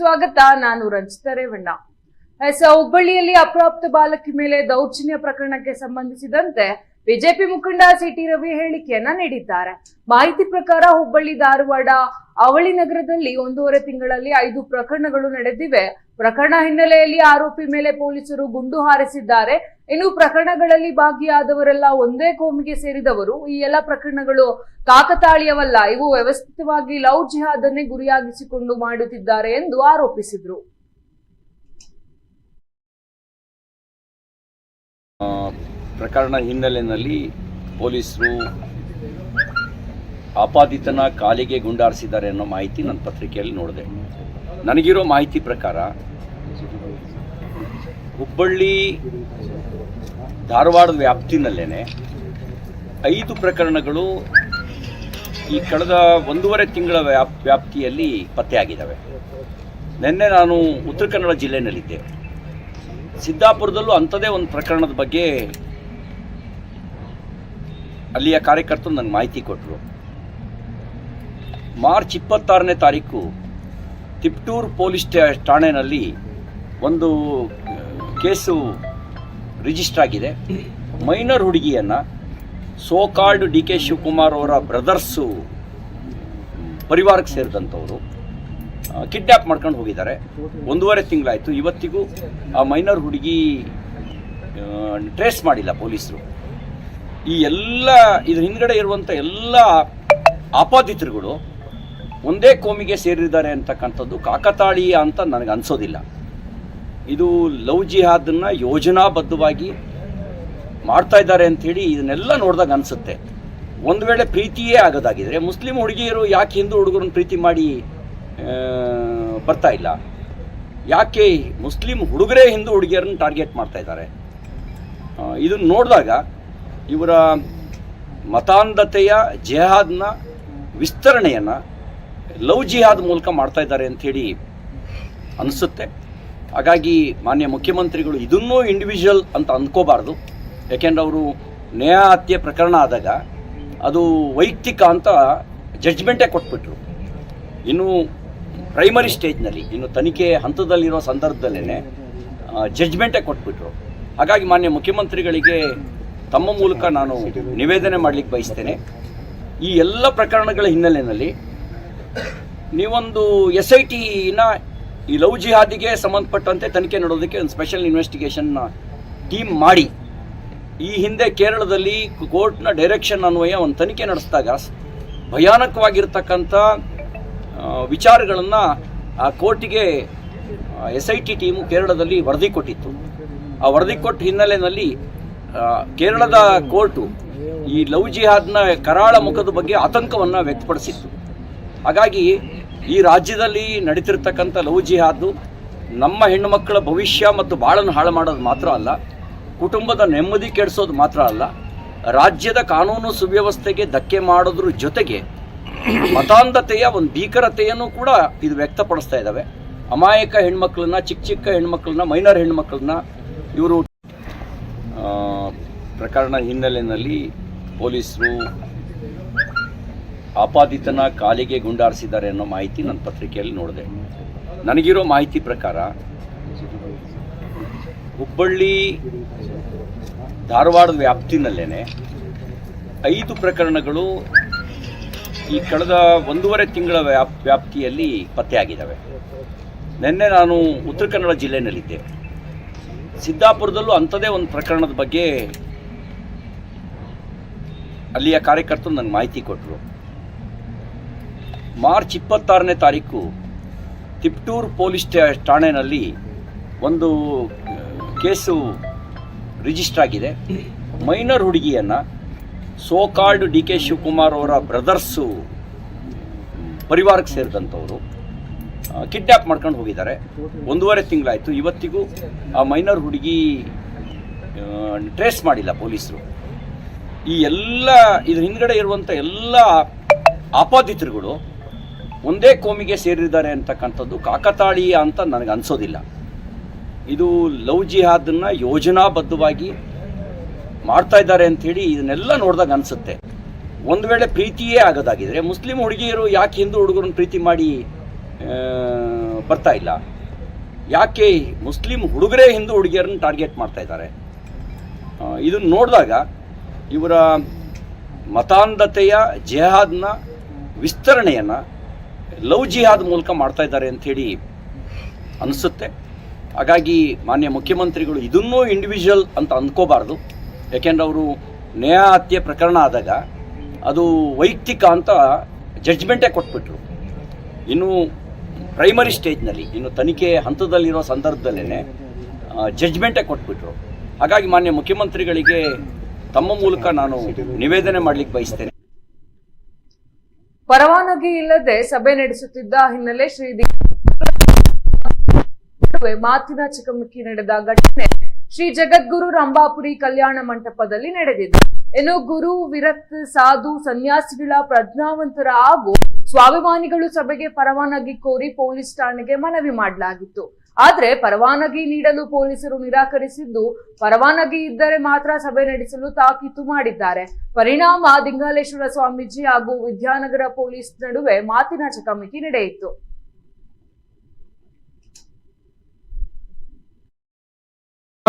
ಸ್ವಾಗತ. ನಾನು ರಂಜಿತಾ ರೇವಣ್ಣ ಎಸ್ ಹುಬ್ಬಳ್ಳಿಯಲ್ಲಿ ಅಪ್ರಾಪ್ತ ಬಾಲಕಿ ಮೇಲೆ ದೌರ್ಜನ್ಯ ಪ್ರಕರಣಕ್ಕೆ ಸಂಬಂಧಿಸಿದಂತೆ ಬಿಜೆಪಿ ಮುಖಂಡ ಸಿಟಿ ರವಿ ಹೇಳಿಕೆಯನ್ನ ನೀಡಿದ್ದಾರೆ. ಮಾಹಿತಿ ಪ್ರಕಾರ ಹುಬ್ಬಳ್ಳಿ, ಧಾರವಾಡ, ಅವಳಿ ನಗರದಲ್ಲಿ ಒಂದೂವರೆ ತಿಂಗಳಲ್ಲಿ ಐದು ಪ್ರಕರಣಗಳು ನಡೆದಿವೆ. ಪ್ರಕರಣ ಹಿನ್ನೆಲೆಯಲ್ಲಿ ಆರೋಪಿ ಮೇಲೆ ಪೊಲೀಸರು ಗುಂಡು ಹಾರಿಸಿದ್ದಾರೆ. ಇನ್ನು ಪ್ರಕರಣಗಳಲ್ಲಿ ಭಾಗಿಯಾದವರೆಲ್ಲ ಒಂದೇ ಕೋಮಿಗೆ ಸೇರಿದವರು. ಈ ಎಲ್ಲ ಪ್ರಕರಣಗಳು ಕಾಕತಾಳೀಯವಲ್ಲ. ಇವು ವ್ಯವಸ್ಥಿತವಾಗಿ ಲವ್ ಜಿಹಾದನ್ನೇ ಗುರಿಯಾಗಿಸಿಕೊಂಡು ಮಾಡುತ್ತಿದ್ದಾರೆ ಎಂದು ಆರೋಪಿಸಿದ್ರು ಆ, ಪ್ರಕರಣ ಹಿನ್ನೆಲೆಯಲ್ಲಿ ಪೊಲೀಸರು ಆಪಾದಿತನ ಕಾಲಿಗೆ ಗುಂಡಾರಿಸಿದ್ದಾರೆ ಅನ್ನೋ ಮಾಹಿತಿ ನನ್ನ ಪತ್ರಿಕೆಯಲ್ಲಿ ನೋಡಿದೆ. ನನಗಿರೋ ಮಾಹಿತಿ ಪ್ರಕಾರ ಹುಬ್ಬಳ್ಳಿ ಧಾರವಾಡದ ವ್ಯಾಪ್ತಿನಲ್ಲೇ ಐದು ಪ್ರಕರಣಗಳು ಈ ಕಳೆದ ಒಂದೂವರೆ ತಿಂಗಳ ವ್ಯಾಪ್, ವ್ಯಾಪ್ತಿಯಲ್ಲಿ ಪತ್ತೆಯಾಗಿದ್ದಾವೆ. ನಿನ್ನೆ ನಾನು ಉತ್ತರ ಕನ್ನಡ ಜಿಲ್ಲೆಯಲ್ಲಿದ್ದೆ ಸಿದ್ದಾಪುರದಲ್ಲೂ ಅಂಥದೇ ಒಂದು ಪ್ರಕರಣದ ಬಗ್ಗೆ ಅಲ್ಲಿಯ ಕಾರ್ಯಕರ್ತರು ನನಗೆ ಮಾಹಿತಿ ಕೊಟ್ಟರು. ಮಾರ್ಚ್ ಇಪ್ಪತ್ತಾರನೇ ತಾರೀಕು ತಿಪ್ಟೂರು ಪೊಲೀಸ್ ಠಾಣೆಯಲ್ಲಿ ಒಂದು ಕೇಸು ರಿಜಿಸ್ಟರ್ ಆಗಿದೆ. ಮೈನರ್ ಹುಡುಗಿಯನ್ನು so called D K Shivakumar ಅವರ ಬ್ರದರ್ಸು ಪರಿವಾರಕ್ಕೆ ಸೇರಿದಂಥವರು ಕಿಡ್ನ್ಯಾಪ್ ಮಾಡ್ಕೊಂಡು ಹೋಗಿದ್ದಾರೆ. ಒಂದೂವರೆ ತಿಂಗಳಾಯಿತು. ಇವತ್ತಿಗೂ ಆ ಮೈನರ್ ಹುಡುಗಿ ಟ್ರೇಸ್ ಮಾಡಿಲ್ಲ ಪೊಲೀಸರು. ಈ ಎಲ್ಲ, ಇದ್ರ ಹಿಂದ್ಗಡೆ ಇರುವಂಥ ಎಲ್ಲ ಆಪಾದಿತರುಗಳು ಒಂದೇ ಕೋಮಿಗೆ ಸೇರಿದ್ದಾರೆ ಅಂತಕ್ಕಂಥದ್ದು ಕಾಕತಾಳೀಯ ಅಂತ ನನಗೆ ಅನಿಸೋದಿಲ್ಲ. ಇದು ಲವ್ ಜಿಹಾದನ್ನು ಯೋಜನಾಬದ್ಧವಾಗಿ ಮಾಡ್ತಾ ಇದ್ದಾರೆ ಅಂಥೇಳಿ ಇದನ್ನೆಲ್ಲ ನೋಡಿದಾಗ ಅನಿಸುತ್ತೆ. ಒಂದು ವೇಳೆ ಪ್ರೀತಿಯೇ ಆಗೋದಾಗಿದ್ರೆ, ಮುಸ್ಲಿಂ ಹುಡುಗಿಯರು ಯಾಕೆ ಹಿಂದೂ ಹುಡುಗರನ್ನ ಪ್ರೀತಿ ಮಾಡಿ ಬರ್ತಾ ಇಲ್ಲ? ಯಾಕೆ ಮುಸ್ಲಿಂ ಹುಡುಗರೇ ಹಿಂದೂ ಹುಡುಗಿಯರನ್ನ ಟಾರ್ಗೆಟ್ ಮಾಡ್ತಾ ಇದ್ದಾರೆ? ಇದನ್ನು ನೋಡಿದಾಗ ಇವರ ಮತಾಂಧತೆಯ ಜೆಹಾದ್ನ ವಿಸ್ತರಣೆಯನ್ನು ಲವ್ ಜಿಹಾದ್ ಮೂಲಕ ಮಾಡ್ತಾ ಇದ್ದಾರೆ ಅಂಥೇಳಿ ಅನಿಸುತ್ತೆ. ಹಾಗಾಗಿ ಮಾನ್ಯ ಮುಖ್ಯಮಂತ್ರಿಗಳು ಇದನ್ನೂ ಇಂಡಿವಿಜುವಲ್ ಅಂತ ಅಂದ್ಕೋಬಾರ್ದು ಯಾಕೆಂದ್ರೆ ಅವರು ನ್ಯಾಯ ಹತ್ಯೆ ಪ್ರಕರಣ ಆದಾಗ ಅದು ವೈಯಕ್ತಿಕ ಅಂತ ಜಡ್ಜ್ಮೆಂಟೇ ಕೊಟ್ಬಿಟ್ರು. ಇನ್ನು ಪ್ರೈಮರಿ ಸ್ಟೇಜ್ನಲ್ಲಿ ಇನ್ನು ತನಿಖೆ ಹಂತದಲ್ಲಿರೋ ಸಂದರ್ಭದಲ್ಲೇ ಜಡ್ಜ್ಮೆಂಟೇ ಕೊಟ್ಬಿಟ್ರು. ಹಾಗಾಗಿ ಮಾನ್ಯ ಮುಖ್ಯಮಂತ್ರಿಗಳಿಗೆ ತಮ್ಮ ಮೂಲಕ ನಾನು ನಿವೇದನೆ ಮಾಡಲಿಕ್ಕೆ ಬಯಸ್ತೇನೆ. ಈ ಎಲ್ಲ ಪ್ರಕರಣಗಳ ಹಿನ್ನೆಲೆಯಲ್ಲಿ ನೀವೊಂದು ಎಸ್ ಐ ಟಿನ ಈ ಲವ್ ಜಿಹಾದಿಗೆ ಸಂಬಂಧಪಟ್ಟಂತೆ ತನಿಖೆ ನಡೋದಕ್ಕೆ ಒಂದು ಸ್ಪೆಷಲ್ ಇನ್ವೆಸ್ಟಿಗೇಷನ್ ಟೀಮ್ ಮಾಡಿ. ಈ ಹಿಂದೆ ಕೇರಳದಲ್ಲಿ ಕೋರ್ಟ್ನ ಡೈರೆಕ್ಷನ್ ಅನ್ವಯ ಒಂದು ತನಿಖೆ ನಡೆಸಿದಾಗ ಭಯಾನಕವಾಗಿರ್ತಕ್ಕಂಥ ವಿಚಾರಗಳನ್ನು ಆ ಕೋರ್ಟಿಗೆ ಎಸ್ ಐ ಟಿ ಟೀಮು ಕೇರಳದಲ್ಲಿ ವರದಿ ಕೊಟ್ಟಿತ್ತು. ಆ ವರದಿ ಕೊಟ್ಟ ಹಿನ್ನೆಲೆಯಲ್ಲಿ ಕೇರಳದ ಕೋರ್ಟು ಈ ಲವ್ ಜಿಹಾದ್ನ ಕರಾಳ ಮುಖದ ಬಗ್ಗೆ ಆತಂಕವನ್ನು ವ್ಯಕ್ತಪಡಿಸಿತ್ತು. ಹಾಗಾಗಿ ಈ ರಾಜ್ಯದಲ್ಲಿ ನಡೀತಿರ್ತಕ್ಕಂಥ ಲವ್ ಜಿಹಾದ್ ನಮ್ಮ ಹೆಣ್ಣುಮಕ್ಕಳ ಭವಿಷ್ಯ ಮತ್ತು ಬಾಳನ್ನು ಹಾಳು ಮಾಡೋದು ಮಾತ್ರ ಅಲ್ಲ, ಕುಟುಂಬದ ನೆಮ್ಮದಿ ಕೆಡಿಸೋದು ಮಾತ್ರ ಅಲ್ಲ, ರಾಜ್ಯದ ಕಾನೂನು ಸುವ್ಯವಸ್ಥೆಗೆ ಧಕ್ಕೆ ಮಾಡೋದ್ರ ಜೊತೆಗೆ ಮತಾಂಧತೆಯ ಒಂದು ಭೀಕರತೆಯನ್ನು ಕೂಡ ಇದು ವ್ಯಕ್ತಪಡಿಸ್ತಾ ಇದ್ದಾವೆ ಅಮಾಯಕ ಹೆಣ್ಮಕ್ಳನ್ನ, ಚಿಕ್ಕ ಚಿಕ್ಕ ಹೆಣ್ಮಕ್ಳನ್ನ, ಮೈನರ್ ಹೆಣ್ಮಕ್ಳನ್ನ ಇವರು ಪ್ರಕರಣ ಹಿನ್ನೆಲೆಯಲ್ಲಿ ಪೊಲೀಸರು ಆಪಾದಿತನ ಕಾಲಿಗೆ ಗುಂಡಾರಿಸಿದ್ದಾರೆ ಅನ್ನೋ ಮಾಹಿತಿ ನನ್ನ ಪತ್ರಿಕೆಯಲ್ಲಿ ನೋಡಿದೆ. ನನಗಿರೋ ಮಾಹಿತಿ ಪ್ರಕಾರ ಹುಬ್ಬಳ್ಳಿ ಧಾರವಾಡದ ವ್ಯಾಪ್ತಿನಲ್ಲೇ ಐದು ಪ್ರಕರಣಗಳು ಈ ಕಳೆದ ಒಂದೂವರೆ ತಿಂಗಳ ವ್ಯಾಪ್, ವ್ಯಾಪ್ತಿಯಲ್ಲಿ ಪತ್ತೆಯಾಗಿದ್ದಾವೆ. ನಿನ್ನೆ ನಾನು ಉತ್ತರ ಕನ್ನಡ ಜಿಲ್ಲೆಯಲ್ಲಿದ್ದೆ ಸಿದ್ದಾಪುರದಲ್ಲೂ ಅಂಥದೇ ಒಂದು ಪ್ರಕರಣದ ಬಗ್ಗೆ ಅಲ್ಲಿಯ ಕಾರ್ಯಕರ್ತರು ನನಗೆ ಮಾಹಿತಿ ಕೊಟ್ಟರು ಮಾರ್ಚ್ ಇಪ್ಪತ್ತಾರನೇ ತಾರೀಕು ತಿಪ್ಟೂರು ಪೊಲೀಸ್ ಠಾಣೆಯಲ್ಲಿ ಒಂದು ಕೇಸು ರಿಜಿಸ್ಟರ್ ಆಗಿದೆ. ಮೈನರ್ ಹುಡುಗಿಯನ್ನು so called D K Shivakumar ಅವರ ಬ್ರದರ್ಸು ಪರಿವಾರಕ್ಕೆ ಸೇರಿದಂಥವರು ಕಿಡ್ನ್ಯಾಪ್ ಮಾಡ್ಕೊಂಡು ಹೋಗಿದ್ದಾರೆ. ಒಂದೂವರೆ ತಿಂಗಳಾಯಿತು. ಇವತ್ತಿಗೂ ಆ ಮೈನರ್ ಹುಡುಗಿ ಟ್ರೇಸ್ ಮಾಡಿಲ್ಲ ಪೊಲೀಸರು. ಈ ಎಲ್ಲ, ಇದ್ರ ಹಿಂದ್ಗಡೆ ಇರುವಂಥ ಎಲ್ಲ ಆಪಾದಿತರುಗಳು ಒಂದೇ ಕೋಮಿಗೆ ಸೇರಿದ್ದಾರೆ ಅಂತಕ್ಕಂಥದ್ದು ಕಾಕತಾಳೀಯ ಅಂತ ನನಗೆ ಅನಿಸೋದಿಲ್ಲ. ಇದು ಲವ್ ಜಿಹಾದನ್ನು ಯೋಜನಾಬದ್ಧವಾಗಿ ಮಾಡ್ತಾ ಇದ್ದಾರೆ ಅಂಥೇಳಿ ಇದನ್ನೆಲ್ಲ ನೋಡಿದಾಗ ಅನಿಸುತ್ತೆ. ಒಂದು ವೇಳೆ ಪ್ರೀತಿಯೇ ಆಗೋದಾಗಿದ್ರೆ, ಮುಸ್ಲಿಂ ಹುಡುಗಿಯರು ಯಾಕೆ ಹಿಂದೂ ಹುಡುಗರನ್ನ ಪ್ರೀತಿ ಮಾಡಿ ಬರ್ತಾ ಇಲ್ಲ? ಯಾಕೆ ಮುಸ್ಲಿಂ ಹುಡುಗರೇ ಹಿಂದೂ ಹುಡುಗಿಯರನ್ನು ಟಾರ್ಗೆಟ್ ಮಾಡ್ತಾ ಇದ್ದಾರೆ? ಇದನ್ನು ನೋಡಿದಾಗ ಇವರ ಮತಾಂಧತೆಯ ಜೆಹಾದ್ನ ವಿಸ್ತರಣೆಯನ್ನು ಲವ್ ಜಿಹಾದ್ ಮೂಲಕ ಮಾಡ್ತಾ ಇದ್ದಾರೆ ಅಂಥೇಳಿ ಅನಿಸುತ್ತೆ. ಹಾಗಾಗಿ ಮಾನ್ಯ ಮುಖ್ಯಮಂತ್ರಿಗಳು ಇದನ್ನೂ ಇಂಡಿವಿಜುವಲ್ ಅಂತ ಅಂದ್ಕೋಬಾರ್ದು ಯಾಕೆಂದ್ರೆ ಅವರು ನ್ಯಾಯ ಪ್ರಕರಣ ಆದಾಗ ಅದು ವೈಯಕ್ತಿಕ ಅಂತ ಜಡ್ಜ್ಮೆಂಟೇ ಕೊಟ್ಬಿಟ್ರು. ಇನ್ನು ಪ್ರೈಮರಿ ಸ್ಟೇಜ್ನಲ್ಲಿ ಇನ್ನು ತನಿಖೆ ಹಂತದಲ್ಲಿರೋ ಸಂದರ್ಭದಲ್ಲೇ ಜಡ್ಜ್ಮೆಂಟೇ ಕೊಟ್ಬಿಟ್ರು. ಹಾಗಾಗಿ ಮಾನ್ಯ ಮುಖ್ಯಮಂತ್ರಿಗಳಿಗೆ ತಮ್ಮ ಮೂಲಕ ನಾನು ನಿವೇದನೆ ಮಾಡಲಿಕ್ಕೆ ಬಯಸ್ತೇನೆ. ಪರವಾನಗಿ ಇಲ್ಲದೆ ಸಭೆ ನಡೆಸುತ್ತಿದ್ದ ಹಿನ್ನೆಲೆ ಶ್ರೀ ಮಾತಿನ ಚಕಮಕಿ ನಡೆದ ಘಟನೆ ಶ್ರೀ ಜಗದ್ಗುರು ರಂಭಾಪುರಿ ಕಲ್ಯಾಣ ಮಂಟಪದಲ್ಲಿ ನಡೆದಿದೆ. ಇನ್ನು ಗುರು ವಿರಕ್ತ ಸಾಧು ಸನ್ಯಾಸಿಗಳ ಪ್ರಜ್ಞಾವಂತರ ಹಾಗೂ ಸ್ವಾಭಿಮಾನಿಗಳು ಸಭೆಗೆ ಪರವಾನಗಿ ಕೋರಿ ಪೊಲೀಸ್ ಠಾಣೆಗೆ ಮನವಿ ಮಾಡಲಾಗಿತ್ತು. ಆದ್ರೆ ಪರವಾನಗಿ ನೀಡಲು ಪೊಲೀಸರು ನಿರಾಕರಿಸಿದ್ದು ಪರವಾನಗಿ ಇದ್ದರೆ ಮಾತ್ರ ಸಭೆ ನಡೆಸಲು ತಾಕೀತು ಮಾಡಿದ್ದಾರೆ. ಪರಿಣಾಮ ದಿಂಗಾಲೇಶ್ವರ ಸ್ವಾಮೀಜಿ ಹಾಗೂ ವಿದ್ಯಾನಗರ ಪೊಲೀಸ್ ನಡುವೆ ಮಾತಿನ ಚಕಮಕಿ ನಡೆಯಿತು.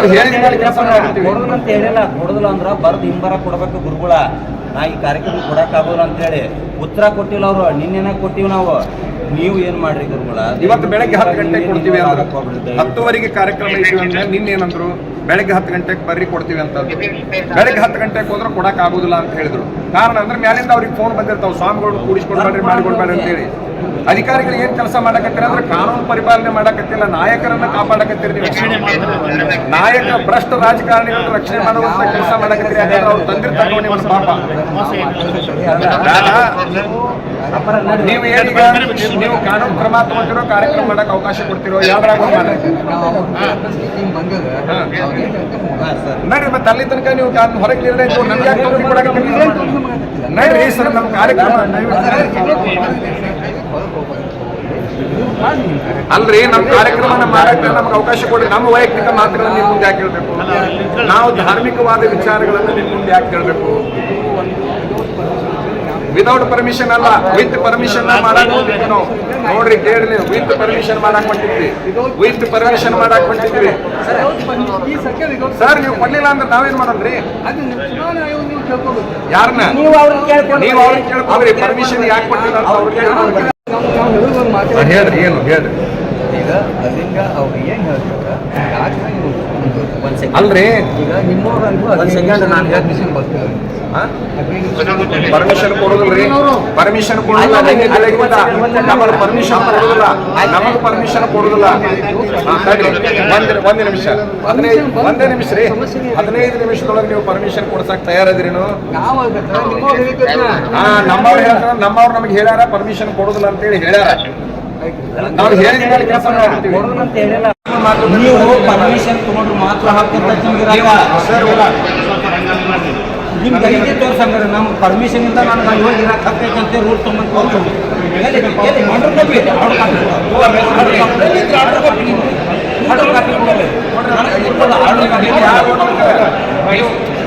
ಕೊಡುದಿಲ್ಲ ಅಂತ ಹೇಳಿಲ್ಲ. ಕೊಡುದಿಲ್ಲ ಅಂದ್ರ ಬರ್ದು ಹಿಂಬರ ಕೊಡ್ಬೇಕು ಗುರುಗಳ ನಾ ಈ ಕಾರ್ಯಕ್ರಮ ಕೊಡಕ್ ಆಗೋಲ್ಲ ಅಂತ ಹೇಳಿ ಉತ್ತರ ಕೊಟ್ಟಿಲ್ಲ ಅವ್ರು. ನಿನ್ನೆನ ಕೊಟ್ಟಿವಿ ನಾವು. ನೀವು ಏನ್ ಮಾಡ್ರಿ ಗುರುಗಳ ಇವತ್ತು ಬೆಳಗ್ಗೆ ಹತ್ತು ಗಂಟೆಗೆ ಕೊಡ್ತೀವಿ ಹತ್ತುವರೆಗೆ ಕಾರ್ಯಕ್ರಮ ಇದ್ದೀವಿ ಅಂದ್ರೆ ನಿನ್ನೆ ಏನಂದ್ರು ಬೆಳಗ್ಗೆ ಹತ್ತು ಗಂಟೆಗೆ ಬರ್ರಿ ಕೊಡ್ತೀವಿ ಅಂತ. ಬೆಳಗ್ಗೆ ಹತ್ತು ಗಂಟೆಗೆ ಹೋದ್ರೆ ಕೊಡಕ್ ಆಗುದಿಲ್ಲ ಅಂತ ಹೇಳಿದ್ರು. ಕಾರಣ ಅಂದ್ರೆ ಮ್ಯಾಲಿಂದ ಅವ್ರಿಗೆ ಫೋನ್ ಬಂದಿರ್ತಾವ. ಸ್ವಾಮಿಗಳು ಕೂಡಿಸ್ಕೊಡ್ಬೇಡ್ರಿ ಮಾಡಿಕೊಡ್ಬೇಡ್ರಿ ಅಂತ ಹೇಳಿ ಅಧಿಕಾರಿಗಳು ಏನ್ ಕೆಲಸ ಮಾಡಕತ್ತೀರ ಅಂದ್ರೆ ಕಾನೂನು ಪರಿಪಾಲನೆ ಮಾಡಕತ್ತಿಲ್ಲ, ನಾಯಕರನ್ನ ಕಾಪಾಡಕತ್ತೀರಿ ನೀವು. ನಾಯಕ ಭ್ರಷ್ಟ ರಾಜಕಾರಣಿಗಳನ್ನ ರಕ್ಷಣೆ ಮಾಡುವಂತ ಕೆಲಸ ಮಾಡಕತ್ತೀರಿ ಯಾಕಂದ್ರೆ ಅವ್ರು ತಂದಿರ್ತಾರೆ ನೋಡಿ ಪಾಪ. ನೀವು ಏನೀಗ ನೀವು ಕಾನೂನು ಕ್ರಮ ತಗೊಂಡಿರೋ ಕಾರ್ಯಕ್ರಮ ಮಾಡಕ್ ಅವಕಾಶ ಕೊಡ್ತಿರೋ, ಯಾವ್ದ್ರಾಗ ನಡಿ, ಮತ್ತೆ ಅಲ್ಲಿ ತನಕ ನೀವು ಹೊರಗೆ ನಿರ್ಣಯ ನಮ್ಗೆ ಕೊಡಕತ್ತೀರಿ? ನಡ್ರಿ ಸರ್ ನಮ್ಮ ಕಾರ್ಯಕ್ರಮ. ಅಲ್ರಿ ನಮ್ಮ ಕಾರ್ಯಕ್ರಮನ ಮಾಡಕ್ಕೆ ನಮ್ಗೆ ಅವಕಾಶ ಕೊಡಿ. ನಮ್ಮ ವೈಯಕ್ತಿಕ ಮಾತುಗಳನ್ನ ನಿಮ್ಮ ಮುಂದೆ ಯಾಕೆ ಹೇಳ್ಬೇಕು? ನಾವು ಧಾರ್ಮಿಕವಾದ ವಿಚಾರಗಳನ್ನ ನಿಮ್ಮ ಮುಂದೆ ಯಾಕೆ ಹೇಳ್ಬೇಕು? ವಿತೌಟ್ ಪರ್ಮಿಷನ್ ಅಲ್ಲ ವಿತ್ ಪರ್ಮಿಷನ್ ಮಾಡಕ್ ಹೊಂಟಿದ್ವಿ ನಾವು. ನೋಡ್ರಿ ಕೇಳಿ ವಿತ್ ಪರ್ಮಿಷನ್ ಮಾಡಕ್ ಹೊಂಟಿದ್ವಿ. ವಿತ್ ಪರ್ಮಿಷನ್ ಮಾಡಕ್ ಹೊಂಟಿದ್ವಿ. ಸರ್ ನೀವು ಕೊಡ್ಲಿಲ್ಲ ಅಂದ್ರೆ ನಾವೇನ್ ಮಾಡೋದ್ರಿ? ಯಾರನ್ನ ನೀವು ಅವ್ರಿಗೆ ಪರ್ಮಿಷನ್ ಯಾಕೆ ಕೊಟ್ಟಿಲ್ಲ ಅಂತ ಅವ್ರಿಗೆ ಹೇಳ್ರಿ ಏನು ಹೇಳ್ರಿ. ಈಗ ಅಲ್ಲಿಂಗ ಅವ್ರು ಏನ್ ಹೇಳ್ತಾರೆ? ಅಲ್ರಿ. ಈಗ ನಿಮ್ಮವ್ರಂಗೂ ಒಂದು ಸೆಕೆಂಡ್ ನಾನು ಹೇಳ್ತೀನಿ. ಬರ್ತೇವೆ ಪರ್ಮಿಷನ್ ಕೊಡೋದಿಲ್ರಿ ಪರ್ಮಿಷನ್ ಕೊಡೋದಿಲ್ಲ. ನಮಗೆ ಪರ್ಮಿಷನ್ ಕೊಡೋದಿಲ್ಲ. ನಮಗೆ ಪರ್ಮಿಷನ್ ಕೊಡೋದಿಲ್ಲ. ಒಂದೇ. ಒಂದ್ ನಿಮಿಷ. ಹದಿನೈದು ಒಂದೇ ನಿಮಿಷ ರೀ. ಹದಿನೈದು ನಿಮಿಷದೊಳಗೆ ನೀವು ಪರ್ಮಿಷನ್ ಕೊಡ್ಸಕ್ ತಯಾರದಿರೇನು ನಿಮ್ಮವ್ರು ಹೇಳಿದ್ರೆ ಹಾ ನಮ್ಮವ್ರು ಹೇಳ್ತಾರ ನಮ್ಮವ್ರು ನಮ್ಗೆ ಹೇಳ್ಯಾರ ಪರ್ಮಿಷನ್ ಕೊಡೋದಿಲ್ಲ ಅಂತೇಳಿ ಹೇಳ್ಯಾರ. ನಾವು ಹೇಳಿದ ಕೆಲಸ ಮಾಡ್ತೀವಿ. ನೀವು ಪರ್ಮಿಷನ್ ತಗೊಂಡ್ರು ಮಾತ್ರ ಹಾಕ್ತಿರ್ತ ಸರ್ ಕೈಗೆ ತೋರ್ಸಂಗಾರೆ ನಮ್ಮ ಪರ್ಮಿಷನ್ ಇಂದ ನಾನು ಅಲ್ಲಿ ಹೋಗಿ ಇರಕ್ಕೆ ಹತ್ತೈತೆ ಅಂತ ರೂಲ್ ತೊಗೊಂಡು ತೋರ್ಸು. ಎಲ್ಲಿ? ಎಲ್ಲಿ? Order copy order copy. Order copy order copy. Order copy ಕೊಡಲ್ಲ. ನನಗೆ ಆರ್ಡರ್ ಕಾಪಿ ಇದೆ.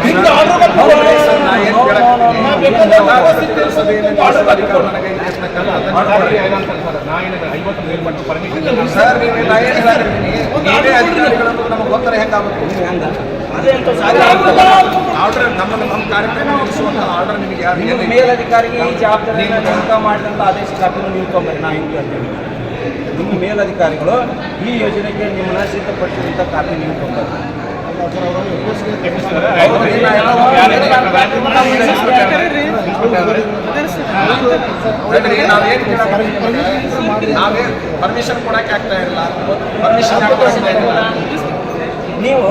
ನಿಮ್ದು ಆರ್ಡರ್ ಕಾಪಿ ಕೊಡಲ್ಲ. ನಾ ಏನ್ ಕೇಳಕ್ ಸರ್ ನೀವು ನಾ ಏನ್ ಹೇಳಕತ್ತೀನಿ? ನೀವೇ ಅಧಿಕಾರಿಗಳು ನಮಗೆ ಗೊತ್ತರ ಹೆಂಗಾಗುತ್ತೆ ಹಂಗ. ಅದೇ ಅಂತ ಸಾಧ್ಯ ಆರ್ಡರ್ ನಮ್ಮ ನಮ್ಮ ಕಾರ್ಯಕ್ರಮ ನಡೆಸುವಂತ ಆರ್ಡರ್ ನಿಮಗೆ ಯಾರು ನಿಮ್ಮ? ಮೇಲಧಿಕಾರಿಗೆ ಈ ಜವಾಬ್ದಾರಿಯನ್ನು ನೇಮಕ ಮಾಡಿದಂಥ ಆದೇಶ ಕಾಪಿನ ನೀವು ನಾ ಹಿಂಗೆ ಅಂತೇಳಿ ನಿಮ್ಮ ಮೇಲಧಿಕಾರಿಗಳು ಈ ಯೋಜನೆಗೆ ನಿಮ್ಮನ್ನ ಸಿದ್ಧಪಡಿಸಿದಂಥ ಕಾಪಿ ನೀವು ನೋಡ್ರಿ, ನಾವೇ ಪರ್ಮಿಷನ್ ಕೊಡಕ್ಕೆ ಆಗ್ತಾ ಇಲ್ಲ. ಪರ್ಮಿಷನ್ ನೀವು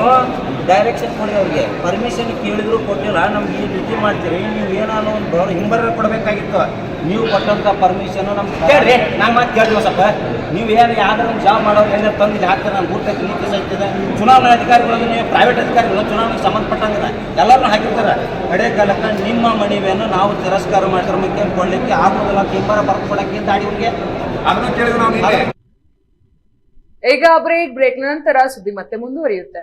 ಡೈರೆಕ್ಷನ್ ಕೊಡಿ ಅವ್ರಿಗೆ. ಪರ್ಮಿಷನ್ ಕೇಳಿದ್ರು ಕೊಟ್ಟಿಲ್ಲ ನಮ್ಗೆ ಈ ರೀತಿ ಮಾಡ್ತೀರಿ ನೀವು ಏನಾದ್ರು ಒಂದು ಬರೋ ಹಿಂಬರ ಕೊಡಬೇಕಾಗಿತ್ತು. ನೀವು ಕೊಟ್ಟಂತ ಪರ್ಮಿಷನ್ ನಮ್ಗೆ ಕೇಳ್ರಿ ನಾನು ಮಾತು ಕೇಳಿದ್ವಿ ಸ್ವಲ್ಪ. ನೀವು ಏನು ಯಾವ್ದಾರು ಒಂದು ಜಾಬ್ ಮಾಡೋರು ಏನಾರು ತಂದು ಇಲ್ಲಿ ಹಾಕ್ತಾರೆ ನಾನು ಗುರ್ತಕ್ಕೆ ನೀತಿ ಸಹಿತದೆ ಚುನಾವಣಾ ಅಧಿಕಾರಿಗಳು ನೀವು ಪ್ರೈವೇಟ್ ಅಧಿಕಾರಿಗಳು ಚುನಾವಣೆಗೆ ಸಂಬಂಧಪಟ್ಟಂಗಿಲ್ಲ. ಎಲ್ಲರನ್ನೂ ಹಾಕಿರ್ತಾರೆ. ಕಡೆ ಕಾಲಕ್ಕ ನಿಮ್ಮ ಮನವಿಯನ್ನು ನಾವು ತಿರಸ್ಕಾರ ಮಾಡ್ತಾರೆ ಮುಖ್ಯ ಕೊಡಲಿಕ್ಕೆ ಆಗೋದಿಲ್ಲ ಅಂತ ಹಿಂಬರ ಬರ್ಕೊಳಕ್ಕೆ ದಾಡಿ ದಾಡಿಯವ್ರಿಗೆ ಅದನ್ನು ಕೇಳಿದ್ರು ನಾವು ಈಗ ಬ್ರೇಕ್ ಬ್ರೇಕ್ ನಂತರ ಸುದ್ದಿ ಮತ್ತೆ ಮುಂದುವರಿಯುತ್ತೆ.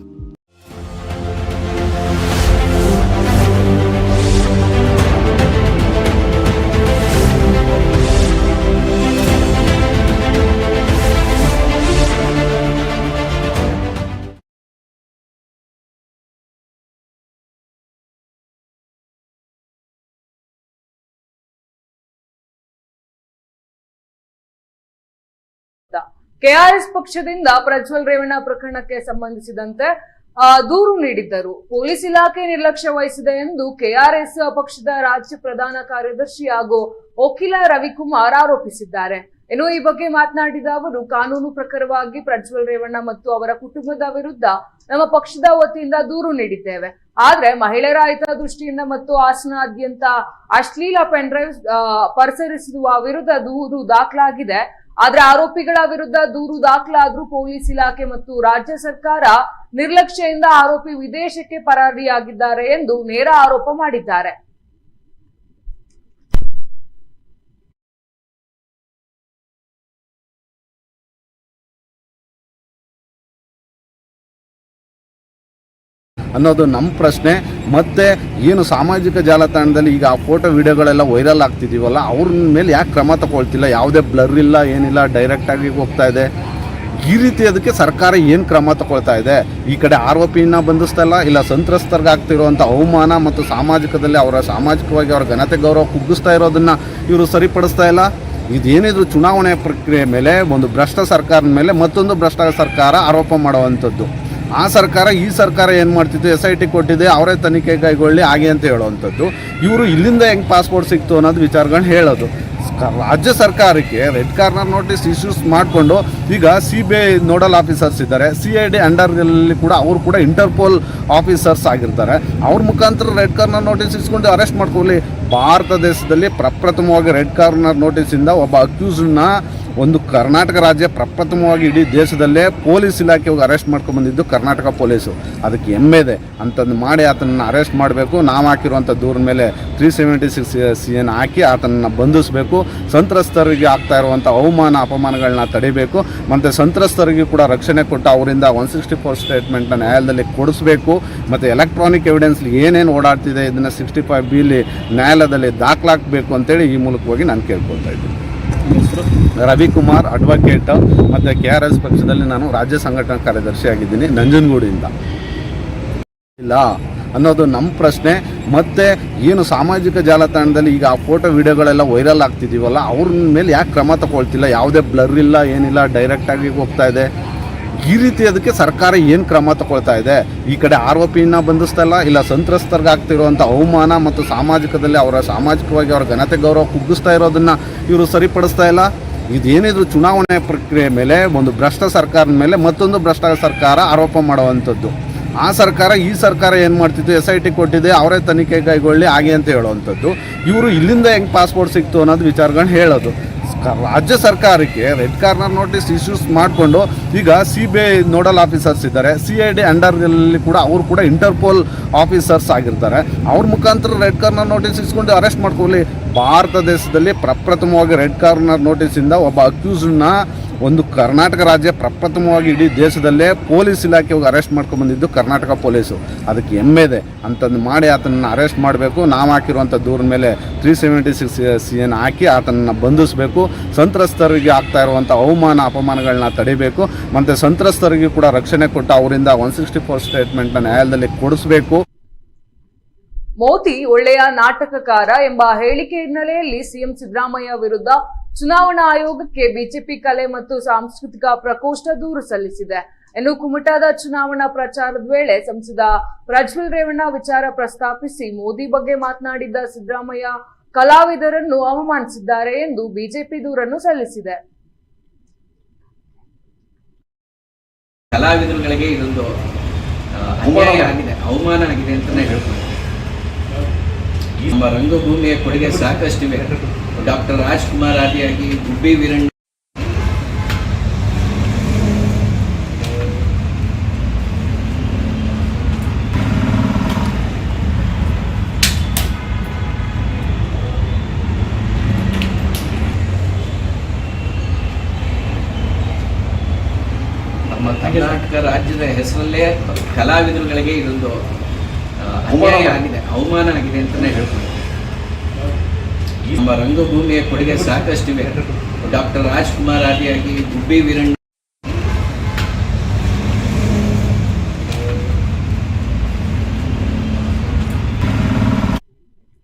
ಕೆಆರ್ಎಸ್ ಪಕ್ಷದಿಂದ ಪ್ರಜ್ವಲ್ ರೇವಣ್ಣ ಪ್ರಕರಣಕ್ಕೆ ಸಂಬಂಧಿಸಿದಂತೆ ದೂರು ನೀಡಿದ್ದರು. ಪೊಲೀಸ್ ಇಲಾಖೆ ನಿರ್ಲಕ್ಷ್ಯ ವಹಿಸಿದೆ ಎಂದು ಕೆಆರ್ಎಸ್ ಪಕ್ಷದ ರಾಜ್ಯ ಪ್ರಧಾನ ಕಾರ್ಯದರ್ಶಿ ಹಾಗೂ ವಕೀಲ ರವಿಕುಮಾರ್ ಆರೋಪಿಸಿದ್ದಾರೆ. ಇನ್ನು ಈ ಬಗ್ಗೆ ಮಾತನಾಡಿದ ಅವರು, ಕಾನೂನು ಪ್ರಕಾರವಾಗಿ ಪ್ರಜ್ವಲ್ ರೇವಣ್ಣ ಮತ್ತು ಅವರ ಕುಟುಂಬದ ವಿರುದ್ಧ ನಮ್ಮ ಪಕ್ಷದ ವತಿಯಿಂದ ದೂರು ನೀಡಿದ್ದೇವೆ. ಆದ್ರೆ ಮಹಿಳೆಯರ ಹಿತದೃಷ್ಟಿಯಿಂದ ಮತ್ತು ಹಾಸನಾದ್ಯಂತ ಅಶ್ಲೀಲ ಪೆನ್ಡ್ರೈವ್ ಪರಿಸರಿಸುವ ವಿರುದ್ಧ ದೂರು ದಾಖಲಾಗಿದೆ. ಆದ್ರೆ ಆರೋಪಿಗಳ ವಿರುದ್ಧ ದೂರು ದಾಖಲಾದ್ರೂ ಪೊಲೀಸ್ ಇಲಾಖೆ ಮತ್ತು ರಾಜ್ಯ ಸರ್ಕಾರ ನಿರ್ಲಕ್ಷ್ಯದಿಂದ ಆರೋಪಿ ವಿದೇಶಕ್ಕೆ ಪರಾರಿಯಾಗಿದ್ದಾರೆ ಎಂದು ನೇರ ಆರೋಪ ಮಾಡಿದ್ದಾರೆ. ಅನ್ನೋದು ನಮ್ಮ ಪ್ರಶ್ನೆ. ಮತ್ತು ಏನು ಸಾಮಾಜಿಕ ಜಾಲತಾಣದಲ್ಲಿ ಈಗ ಆ ಫೋಟೋ ವೀಡಿಯೋಗಳೆಲ್ಲ ವೈರಲ್ ಆಗ್ತಿದ್ದೀವಲ್ಲ ಅವ್ರ ಮೇಲೆ ಯಾಕೆ ಕ್ರಮ ತಗೊಳ್ತಿಲ್ಲ? ಯಾವುದೇ ಬ್ಲರ್ ಇಲ್ಲ, ಏನಿಲ್ಲ ಡೈರೆಕ್ಟಾಗಿ ಹೋಗ್ತಾ ಇದೆ. ಈ ರೀತಿ ಅದಕ್ಕೆ ಸರ್ಕಾರ ಏನು ಕ್ರಮ ತಗೊಳ್ತಾ ಇದೆ? ಈ ಕಡೆ ಆರೋಪಿನ ಬಂಧಿಸ್ತಾಯಿಲ್ಲ ಇಲ್ಲ ಇಲ್ಲ ಸಂತ್ರಸ್ತರಿಗಾಗ್ತಿರುವಂಥ ಅವಮಾನ ಮತ್ತು ಸಾಮಾಜಿಕದಲ್ಲಿ ಅವರ ಸಾಮಾಜಿಕವಾಗಿ ಅವರ ಘನತೆ ಗೌರವ ಕುಗ್ಗಿಸ್ತಾ ಇರೋದನ್ನು ಇವರು ಸರಿಪಡಿಸ್ತಾ ಇಲ್ಲ? ಇದೇನಿದ್ರು ಚುನಾವಣೆ ಪ್ರಕ್ರಿಯೆ ಮೇಲೆ, ಒಂದು ಭ್ರಷ್ಟ ಸರ್ಕಾರದ ಮೇಲೆ ಮತ್ತೊಂದು ಭ್ರಷ್ಟ ಸರ್ಕಾರ ಆರೋಪ ಮಾಡುವಂಥದ್ದು? ಆ ಸರ್ಕಾರ, ಈ ಸರ್ಕಾರ ಏನು ಮಾಡ್ತಿತ್ತು? ಎಸ್ ಐ ಟಿ ಕೊಟ್ಟಿದೆ, ಅವರೇ ತನಿಖೆ ಕೈಗೊಳ್ಳಿ, ಹಾಗೆ ಅಂತ ಹೇಳುವಂಥದ್ದು. ಇವರು ಇಲ್ಲಿಂದ ಹೆಂಗೆ ಪಾಸ್ಪೋರ್ಟ್ ಸಿಕ್ತು ಅನ್ನೋದು ವಿಚಾರಗಳನ್ನ ಹೇಳೋದು. ರಾಜ್ಯ ಸರ್ಕಾರಕ್ಕೆ ರೆಡ್ ಕಾರ್ನರ್ ನೋಟಿಸ್ ಇಶ್ಯೂಸ್ ಮಾಡಿಕೊಂಡು, ಈಗ C B I nodal officers ಇದ್ದಾರೆ. ಸಿ ಐ ಡಿ ಅಂಡರ್ನಲ್ಲಿ ಕೂಡ ಅವರು ಕೂಡ ಇಂಟರ್ಪೋಲ್ ಆಫೀಸರ್ಸ್ ಆಗಿರ್ತಾರೆ. ಅವ್ರ ಮುಖಾಂತರ ರೆಡ್ ಕಾರ್ನರ್ ನೋಟಿಸ್ ಇಸ್ಕೊಂಡು ಅರೆಸ್ಟ್ ಮಾಡ್ಕೊಳ್ಳಿ. ಭಾರತ ದೇಶದಲ್ಲಿ ಪ್ರಪ್ರಥಮವಾಗಿ ರೆಡ್ ಕಾರ್ನರ್ ನೋಟಿಸಿಂದ ಒಬ್ಬ ಅಕ್ಯೂಸ್ನ ಒಂದು ಕರ್ನಾಟಕ ರಾಜ್ಯ ಪ್ರಪ್ರಥಮವಾಗಿ ಇಡೀ ದೇಶದಲ್ಲೇ ಪೊಲೀಸ್ ಇಲಾಖೆ ಹೋಗಿ ಅರೆಸ್ಟ್ ಮಾಡ್ಕೊಂಡು ಬಂದಿದ್ದು ಕರ್ನಾಟಕ ಪೊಲೀಸು. ಅದಕ್ಕೆ ಹೆಮ್ಮೆ ಇದೆ. ಅಂತಂದು ಮಾಡಿ ಆತನನ್ನು ಅರೆಸ್ಟ್ ಮಾಡಬೇಕು. ನಾವು ಹಾಕಿರುವಂಥ ದೂರ ಮೇಲೆ three seventy six C N ಹಾಕಿ ಆತನನ್ನು ಬಂಧಿಸಬೇಕು. ಸಂತ್ರಸ್ತರಿಗೆ ಆಗ್ತಾ ಇರುವಂಥ ಅವಮಾನ ಅಪಮಾನಗಳನ್ನ ತಡಿಬೇಕು. ಮತ್ತು ಸಂತ್ರಸ್ತರಿಗೆ ಕೂಡ ರಕ್ಷಣೆ ಕೊಟ್ಟು ಅವರಿಂದ ಒನ್ ಸಿಕ್ಸ್ಟಿ ಫೋರ್ ಸ್ಟೇಟ್ಮೆಂಟ್ನ ನ್ಯಾಯಾಲಯದಲ್ಲಿ ಕೊಡಿಸ್ಬೇಕು. ಮತ್ತು ಎಲೆಕ್ಟ್ರಾನಿಕ್ ಎವಿಡೆನ್ಸ್ಲಿ ಏನೇನು ಓಡಾಡ್ತಿದೆ, ಇದನ್ನು ಸಿಕ್ಸ್ಟಿ ಫೈವ್ ಬಿಲಿ ನ್ಯಾಯಾಲಯದಲ್ಲಿ ದಾಖಲಾಗಬೇಕು ಅಂತೇಳಿ ಈ ಮೂಲಕವಾಗಿ ನಾನು ಕೇಳ್ಕೊಳ್ತಾ ಇದ್ದೀನಿ. ರವಿಕುಮಾರ್ ಅಡ್ವೊಕೇಟ್ ಮತ್ತು ಕೆ ಆರ್ ಎಸ್ ಪಕ್ಷದಲ್ಲಿ ನಾನು ರಾಜ್ಯ ಸಂಘಟನಾ ಕಾರ್ಯದರ್ಶಿ ಆಗಿದ್ದೀನಿ ನಂಜನಗೂಡಿಂದ. ಇಲ್ಲ, ಅನ್ನೋದು ನಮ್ಮ ಪ್ರಶ್ನೆ. ಮತ್ತು ಏನು ಸಾಮಾಜಿಕ ಜಾಲತಾಣದಲ್ಲಿ ಈಗ ಆ ಫೋಟೋ ವೀಡಿಯೋಗಳೆಲ್ಲ ವೈರಲ್ ಆಗ್ತಿದ್ದೀವಲ್ಲ ಅವ್ರ ಮೇಲೆ ಯಾಕೆ ಕ್ರಮ ತಗೊಳ್ತಿಲ್ಲ? ಯಾವುದೇ ಬ್ಲರ್ ಇಲ್ಲ, ಏನಿಲ್ಲ ಡೈರೆಕ್ಟಾಗಿ ಹೋಗ್ತಾ ಇದೆ. ಈ ರೀತಿ ಅದಕ್ಕೆ ಸರ್ಕಾರ ಏನು ಕ್ರಮ ತಗೊಳ್ತಾ ಇದೆ? ಈ ಕಡೆ ಆರೋಪಿನ ಬಂಧಿಸ್ತಾ ಇಲ್ಲ ಇಲ್ಲ ಸಂತ್ರಸ್ತರಿಗಾಗ್ತಿರುವಂಥ ಅವಮಾನ ಮತ್ತು ಸಾಮಾಜಿಕದಲ್ಲಿ ಅವರ ಸಾಮಾಜಿಕವಾಗಿ ಅವರ ಘನತೆ ಗೌರವ ಕುಗ್ಗಿಸ್ತಾ ಇರೋದನ್ನು ಇವರು ಸರಿಪಡಿಸ್ತಾ ಇಲ್ಲ? ಇದೇನಿದ್ರು ಚುನಾವಣೆ ಪ್ರಕ್ರಿಯೆ ಮೇಲೆ, ಒಂದು ಭ್ರಷ್ಟ ಸರ್ಕಾರದ ಮೇಲೆ ಮತ್ತೊಂದು ಭ್ರಷ್ಟ ಸರ್ಕಾರ ಆರೋಪ ಮಾಡುವಂಥದ್ದು. ಆ ಸರ್ಕಾರ, ಈ ಸರ್ಕಾರ ಏನು ಮಾಡ್ತಿತ್ತು? ಎಸ್ ಐ ಟಿ ಕೊಟ್ಟಿದೆ, ಅವರೇ ತನಿಖೆ ಕೈಗೊಳ್ಳಿ, ಹಾಗೆ ಅಂತ ಹೇಳುವಂಥದ್ದು. ಇವರು ಇಲ್ಲಿಂದ ಹೆಂಗೆ ಪಾಸ್ಪೋರ್ಟ್ ಸಿಕ್ತು ಅನ್ನೋದು ವಿಚಾರಗಳನ್ನ ಹೇಳೋದು. ರಾಜ್ಯ ಸರ್ಕಾರಕ್ಕೆ ರೆಡ್ ಕಾರ್ನರ್ ನೋಟಿಸ್ ಇಶ್ಯೂಸ್ ಮಾಡಿಕೊಂಡು ಈಗ C B I nodal officers ಇದ್ದಾರೆ. ಸಿ ಐ ಡಿ ಅಂಡರ್ನಲ್ಲಿ ಕೂಡ ಅವರು ಕೂಡ ಇಂಟರ್ಪೋಲ್ ಆಫೀಸರ್ಸ್ ಆಗಿರ್ತಾರೆ. ಅವ್ರ ಮುಖಾಂತರ ರೆಡ್ ಕಾರ್ನರ್ ನೋಟಿಸ್ ಇಸ್ಕೊಂಡು ಅರೆಸ್ಟ್ ಮಾಡ್ಕೊಳ್ಳಿ. ಭಾರತ ದೇಶದಲ್ಲಿ ಪ್ರಪ್ರಥಮವಾಗಿ ರೆಡ್ ಕಾರ್ನರ್ ನೋಟಿಸಿಂದ ಒಬ್ಬ ಅಕ್ಯೂಸ್ಡ್ನ ಒಂದು ಕರ್ನಾಟಕ ರಾಜ್ಯ ಪ್ರಪ್ರಥಮವಾಗಿ ಇಡೀ ದೇಶದಲ್ಲೇ ಪೊಲೀಸ್ ಇಲಾಖೆ ಹೋಗಿ ಅರೆಸ್ಟ್ ಮಾಡ್ಕೊಂಡು ಬಂದಿದ್ದು ಕರ್ನಾಟಕ ಪೊಲೀಸು. ಅದಕ್ಕೆ ಹೆಮ್ಮೆ ಇದೆ. ಅಂತಂದು ಮಾಡಿ ಆತನನ್ನು ಅರೆಸ್ಟ್ ಮಾಡಬೇಕು. ನಾವು ಹಾಕಿರುವಂಥ ದೂರ ಮೇಲೆ three seventy six C N ಹಾಕಿ ಆತನನ್ನು ಬಂಧಿಸಬೇಕು. ಸಂತ್ರಸ್ತರಿಗೆ ಆಗ್ತಾ ಇರುವಂಥ ಅವಮಾನ ಅಪಮಾನಗಳನ್ನ ತಡಿಬೇಕು. ಮತ್ತು ಸಂತ್ರಸ್ತರಿಗೆ ಕೂಡ ರಕ್ಷಣೆ ಕೊಟ್ಟು ಅವರಿಂದ ಒನ್ ಸಿಕ್ಸ್ಟಿ ಫೋರ್ ಸ್ಟೇಟ್ಮೆಂಟ್ನ ನ್ಯಾಯಾಲಯದಲ್ಲಿ ಕೊಡಿಸ್ಬೇಕು. ಮೋದಿ ಒಳ್ಳೆಯ ನಾಟಕಕಾರ ಎಂಬ ಹೇಳಿಕೆ ಹಿನ್ನೆಲೆಯಲ್ಲಿ ಸಿಎಂ ಸಿದ್ದರಾಮಯ್ಯ ವಿರುದ್ಧ ಚುನಾವಣಾ ಆಯೋಗಕ್ಕೆ ಬಿಜೆಪಿ ಕಲೆ ಮತ್ತು ಸಾಂಸ್ಕೃತಿಕ ಪ್ರಕೋಷ್ಠ ದೂರು ಸಲ್ಲಿಸಿದೆ. ಇನ್ನು ಕುಮಟಾದ ಚುನಾವಣಾ ಪ್ರಚಾರದ ವೇಳೆ ಸಂಸದ ಪ್ರಜ್ವಲ್ ರೇವಣ್ಣ ವಿಚಾರ ಪ್ರಸ್ತಾಪಿಸಿ ಮೋದಿ ಬಗ್ಗೆ ಮಾತನಾಡಿದ್ದ ಸಿದ್ದರಾಮಯ್ಯ, ಕಲಾವಿದರನ್ನು ಅವಮಾನಿಸಿದ್ದಾರೆ ಎಂದು ಬಿಜೆಪಿ ದೂರನ್ನು ಸಲ್ಲಿಸಿದೆ. ಕಲಾವಿದರುಗಳಿಗೆ ಇದೊಂದು ಅನ್ಯಾಯ ಆಗಿದೆ, ಅವಮಾನ ಆಗಿದೆ ಅಂತಲೇ ಹೇಳ್ಬೋದು. ನಮ್ಮ ರಂಗಭೂಮಿಯ ಕೊಡುಗೆ ಸಾಕಷ್ಟಿವೆ. ಡಾಕ್ಟರ್ ರಾಜ್ಕುಮಾರ್ ಆದಿಯಾಗಿ ಗುಬ್ಬಿ ವೀರಣ್ಣ. ನಮ್ಮ ಕರ್ನಾಟಕ ರಾಜ್ಯದ ಹೆಸರಲ್ಲೇ ಕಲಾವಿದರುಗಳಿಗೆ ಇದೊಂದು ಅನ್ಯಾಯ ಆಗಿದೆ. ಅವಮಾನ ಆಗಿದೆ ಅಂತಲೇ ಹೇಳ್ಬೋದು. ನಮ್ಮ ರಂಗಭೂಮಿಯ ಕೊಡುಗೆ ಸಾಕಷ್ಟಿವೆ ಡಾಕ್ಟರ್ ರಾಜ್ಕುಮಾರ್ ಆದಿಯಾಗಿ ಗುಬ್ಬಿ ವೀರಣ್ಣ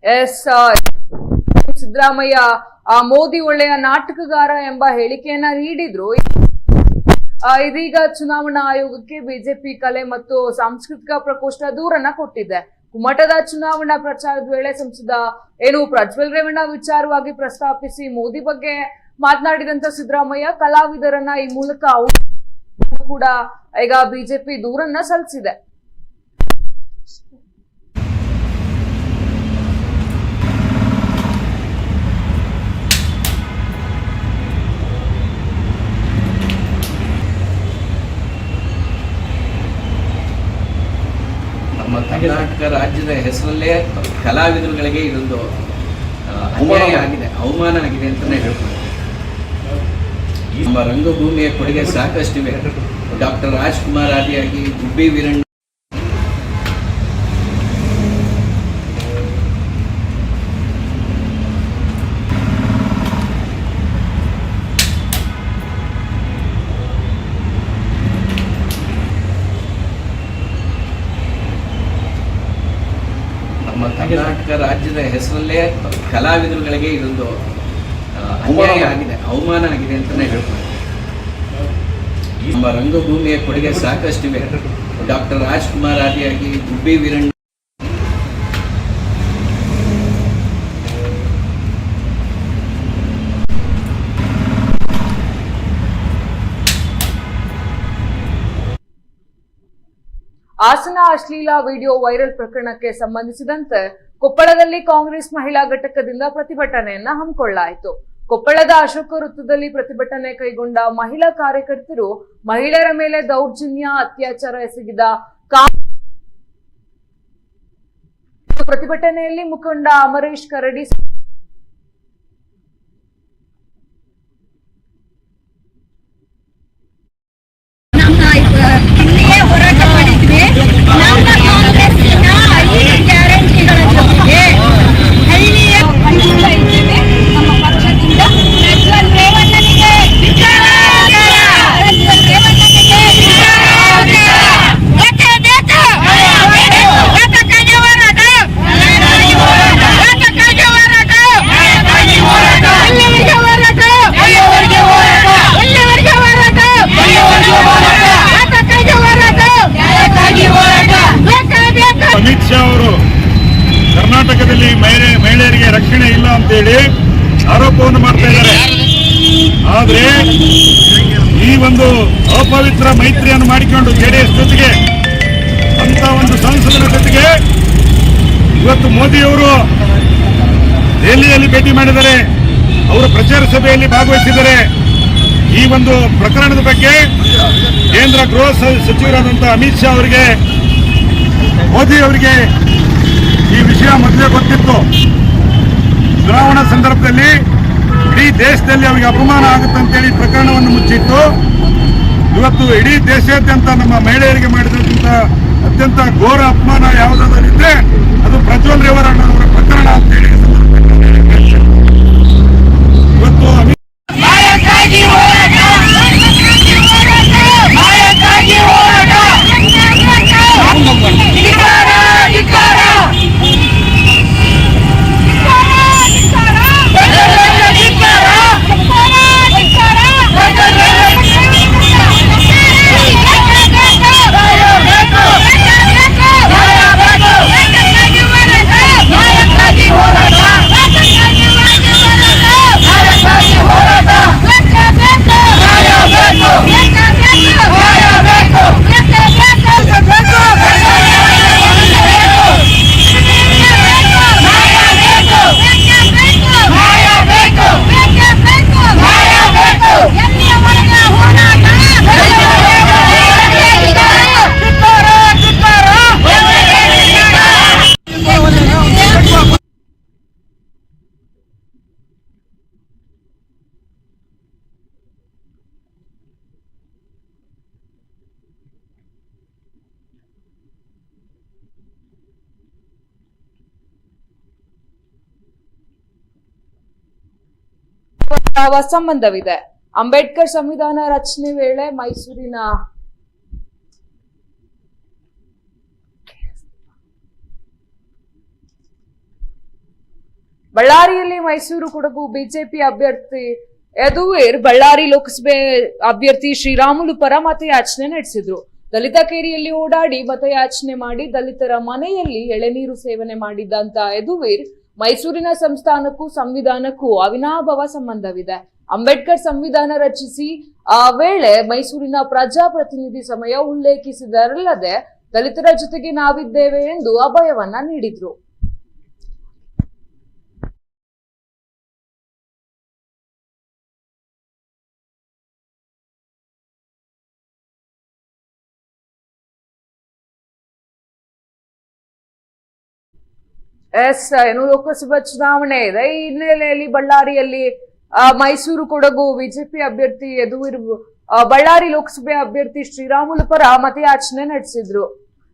ಎಸ್ ಆರ್ ಸಿದ್ದರಾಮಯ್ಯ ಆ ಮೋದಿ ಒಳ್ಳೆಯ ನಾಟಕಗಾರ ಎಂಬ ಹೇಳಿಕೆಯನ್ನ ನೀಡಿದ್ರು. ಇದೀಗ ಚುನಾವಣಾ ಆಯೋಗಕ್ಕೆ ಬಿಜೆಪಿ ಕಲೆ ಮತ್ತು ಸಾಂಸ್ಕೃತಿಕ ಪ್ರಕೋಷ್ಠ ದೂರನ್ನ ಕೊಟ್ಟಿದೆ. ಕುಮಟದ ಚುನಾವಣಾ ಪ್ರಚಾರದ ವೇಳೆ ಸಂಸದ ಏನು ಪ್ರಜ್ವಲ್ ರೇವಣ್ಣ ವಿಚಾರವಾಗಿ ಪ್ರಸ್ತಾಪಿಸಿ ಮೋದಿ ಬಗ್ಗೆ ಮಾತನಾಡಿದಂತ ಸಿದ್ದರಾಮಯ್ಯ, ಕಲಾವಿದರನ್ನ ಈ ಮೂಲಕ ಕೂಡ ಈಗ ಬಿಜೆಪಿ ದೂರನ್ನ ಸಲ್ಲಿಸಿದೆ ನಮ್ಮ ಕರ್ನಾಟಕ ರಾಜ್ಯದ ಹೆಸರಲ್ಲೇ ಕಲಾವಿದರುಗಳಿಗೆ ಇದೊಂದು ಅನ್ಯಾಯ ಆಗಿದೆ. ಅವಮಾನ ಆಗಿದೆ ಅಂತಾನೆ ಹೇಳ್ಬೋದು. ನಮ್ಮ ರಂಗಭೂಮಿಯ ಕೊಡುಗೆ ಸಾಕಷ್ಟಿವೆ. ಡಾಕ್ಟರ್ ರಾಜ್ಕುಮಾರ್ ಆದಿಯಾಗಿ ಗುಬ್ಬಿ ವೀರಣ್ಣ ನಮ್ಮ ಕರ್ನಾಟಕ ರಾಜ್ಯದ ಹೆಸರಲ್ಲೇ ಕಲಾವಿದರುಗಳಿಗೆ ಇದೊಂದು ಅನ್ಯಾಯ ಆಗಿದೆ ಅವಮಾನ ಆಗಿದೆ ಅಂತಾನೆ ಹೇಳ್ಬೋದು. ನಮ್ಮ ರಂಗಭೂಮಿಯ ಕೊಡುಗೆ ಸಾಕಷ್ಟಿವೆ ಡಾಕ್ಟರ್ ರಾಜ್ಕುಮಾರ್ ಆದಿಯಾಗಿ ಗುಬ್ಬಿ ವೀರಣ್ಣ ಹಾಸನ ಅಶ್ಲೀಲ ವಿಡಿಯೋ ವೈರಲ್ ಪ್ರಕರಣಕ್ಕೆ ಸಂಬಂಧಿಸಿದಂತೆ ಕೊಪ್ಪಳದಲ್ಲಿ ಕಾಂಗ್ರೆಸ್ ಮಹಿಳಾ ಘಟಕದಿಂದ ಪ್ರತಿಭಟನೆಯನ್ನ ಹಮ್ಮಿಕೊಳ್ಳಲಾಯಿತು. ಕೊಪ್ಪಳದ ಅಶೋಕ ವೃತ್ತದಲ್ಲಿ ಪ್ರತಿಭಟನೆ ಕೈಗೊಂಡ ಮಹಿಳಾ ಕಾರ್ಯಕರ್ತರು ಮಹಿಳೆಯರ ಮೇಲೆ ದೌರ್ಜನ್ಯ, ಅತ್ಯಾಚಾರ ಎಸಗಿದ ಪ್ರತಿಭಟನೆಯಲ್ಲಿ ಮುಖಂಡ ಅಮರೇಶ್ ಕರಡಿ ನಮ್ಮ ಇಲ್ಲಿಯೇ ಹೋರಾಟ ಮಾಡಿದ್ವಿ ನಮ್ಮ ಕಾಂಗ್ರೆಸ್ಸಿನ ಐದು ಗ್ಯಾರಂಟಿಗಳ ಜೊತೆಗೆ ಹಳ್ಳಿಯ ಪಕ್ಷದಿಂದ ಇದ್ದೇವೆ ನಮ್ಮ ಪಕ್ಷದಿಂದ ಪ್ರಜ್ವಲ್ ರೇವಣ್ಣನಿಗೆ ಧಿಕ್ಕಾರ! ಪ್ರಜ್ವಲ್ ರೇವಣ್ಣನಿಗೆ ಧಿಕ್ಕಾರ! ಬೇಕೇ ಬೇಕು! ಯಾತಕ್ಕಾಗಿ ಹೋರಾಟ? ಯಾತಕ್ಕಾಗಿ ಹೋರಾಟ? ಎಲ್ಲಿವರೆಗೆ ಹೋರಾಟ? ಎಲ್ಲಿವರೆಗೆ ಹೋರಾಟ? ಯಾತಕ್ಕಾಗಿ ಹೋರಾಟ? ಬೇಕೇ ಬೇಕು! ಅಮಿತ್ ಶಾ ಅವರು ಕರ್ನಾಟಕದಲ್ಲಿ ಮಹಿಳೆ ಮಹಿಳೆಯರಿಗೆ ರಕ್ಷಣೆ ಇಲ್ಲ ಅಂತೇಳಿ ಆರೋಪವನ್ನು ಮಾಡ್ತಾ ಇದ್ದಾರೆ ಆದರೆ ಈ ಒಂದು ಅಪವಿತ್ರ ಮೈತ್ರಿಯನ್ನು ಮಾಡಿಕೊಂಡು ಜೆಡಿಎಸ್ ಜೊತೆಗೆ ಅಂತ ಒಂದು ಸಂಸದರ ಜೊತೆಗೆ ಇವತ್ತು ಮೋದಿಯವರು ದೆಹಲಿಯಲ್ಲಿ ಭೇಟಿ ಮಾಡಿದರೆ ಅವರು ಪ್ರಚಾರ ಸಭೆಯಲ್ಲಿ ಭಾಗವಹಿಸಿದರೆ ಈ ಒಂದು ಪ್ರಕರಣದ ಬಗ್ಗೆ ಕೇಂದ್ರ ಗೃಹ ಸಚಿವರಾದಂತಹ ಅಮಿತ್ ಶಾ ಅವರಿಗೆ, ಮೋದಿ ಅವರಿಗೆ ಈ ವಿಷಯ ಮೊದಲೇ ಗೊತ್ತಿತ್ತು. ಚುನಾವಣಾ ಸಂದರ್ಭದಲ್ಲಿ ಇಡೀ ದೇಶದಲ್ಲಿ ಅವರಿಗೆ ಅಪಮಾನ ಆಗುತ್ತೆ ಅಂತೇಳಿ ಪ್ರಕರಣವನ್ನು ಮುಚ್ಚಿತ್ತು. ಇವತ್ತು ಇಡೀ ದೇಶಾದ್ಯಂತ ನಮ್ಮ ಮಹಿಳೆಯರಿಗೆ ಮಾಡಿದಂತ ಅತ್ಯಂತ ಘೋರ ಅಪಮಾನ ಯಾವುದಾದ್ರೂ ಇದ್ರೆ ಅದು ಪ್ರಜ್ವಲ್ ರೇವರ್ ಅಣ್ಣನವರ ಪ್ರಕರಣ ಅಂತೇಳಿ ಈ ಸಂದರ್ಭದಲ್ಲಿ ನಾನು ಹೇಳ್ತೇನೆ. ಇವತ್ತು ಅಮಿತ್ ನ್ಯಾಯಕ್ಕಾಗಿ ಹೋರಾಟ ನ್ಯಾಯಕ್ಕಾಗಿ ಹೋರಾಟ ಧಿಕ್ಕಾರ, ಧಿಕ್ಕಾರ. ಧಿಕ್ಕಾರ, ಧಿಕ್ಕಾರ. ನ್ಯಾಯಕ್ಕಾಗಿ ಹೋರಾಟ ನ್ಯಾಯಕ್ಕಾಗಿ ಹೋರಾಟ ನ್ಯಾಯ ಬೇಕು ನ್ಯಾಯ ಬೇಕು ನ್ಯಾಯ ಬೇಕು ನ್ಯಾಯ ಬೇಕು ಎಲ್ಲಿಯವರೆಗ ಹೋರಾಟ ಧಿಕ್ಕಾರ, ಧಿಕ್ಕಾರ. ಯಾವ ಸಂಬಂಧವಿದೆ? ಅಂಬೇಡ್ಕರ್ ಸಂವಿಧಾನ ರಚನೆ ವೇಳೆ ಮೈಸೂರಿನ ಬಳ್ಳಾರಿಯಲ್ಲಿ ಮೈಸೂರು ಕೊಡಗು ಬಿಜೆಪಿ ಅಭ್ಯರ್ಥಿ ಯದುವೀರ್ ಬಳ್ಳಾರಿ ಲೋಕಸಭೆ ಅಭ್ಯರ್ಥಿ ಶ್ರೀರಾಮುಲು ಪರ ಮತಯಾಚನೆ ನಡೆಸಿದ್ರು. ದಲಿತ ಕೇರಿಯಲ್ಲಿ ಓಡಾಡಿ ಮತಯಾಚನೆ ಮಾಡಿ ದಲಿತರ ಮನೆಯಲ್ಲಿ ಎಳೆನೀರು ಸೇವನೆ ಮಾಡಿದ್ದಂತ ಯದುವೀರ್ ಮೈಸೂರಿನ ಸಂಸ್ಥಾನಕ್ಕೂ ಸಂವಿಧಾನಕ್ಕೂ ಅವಿನಾಭಾವ ಸಂಬಂಧವಿದೆ. ಅಂಬೇಡ್ಕರ್ ಸಂವಿಧಾನ ರಚಿಸಿ ಆ ವೇಳೆ ಮೈಸೂರಿನ ಪ್ರಜಾಪ್ರತಿನಿಧಿ ಸಮಯ ಉಲ್ಲೇಖಿಸಿದರಲ್ಲದೆ ದಲಿತರ ಜೊತೆಗೆ ನಾವಿದ್ದೇವೆ ಎಂದು ಅಭಯವನ್ನ ನೀಡಿದ್ರು. ಎಸ್, ಏನು ಲೋಕಸಭಾ ಚುನಾವಣೆ ಇದೆ. ಈ ಹಿನ್ನೆಲೆಯಲ್ಲಿ ಬಳ್ಳಾರಿಯಲ್ಲಿ ಮೈಸೂರು ಕೊಡಗು ಬಿಜೆಪಿ ಅಭ್ಯರ್ಥಿ ಎದು ಬಳ್ಳಾರಿ ಲೋಕಸಭೆ ಅಭ್ಯರ್ಥಿ ಶ್ರೀರಾಮುಲು ಪರ ಮತಯಾಚನೆ ನಡೆಸಿದ್ರು.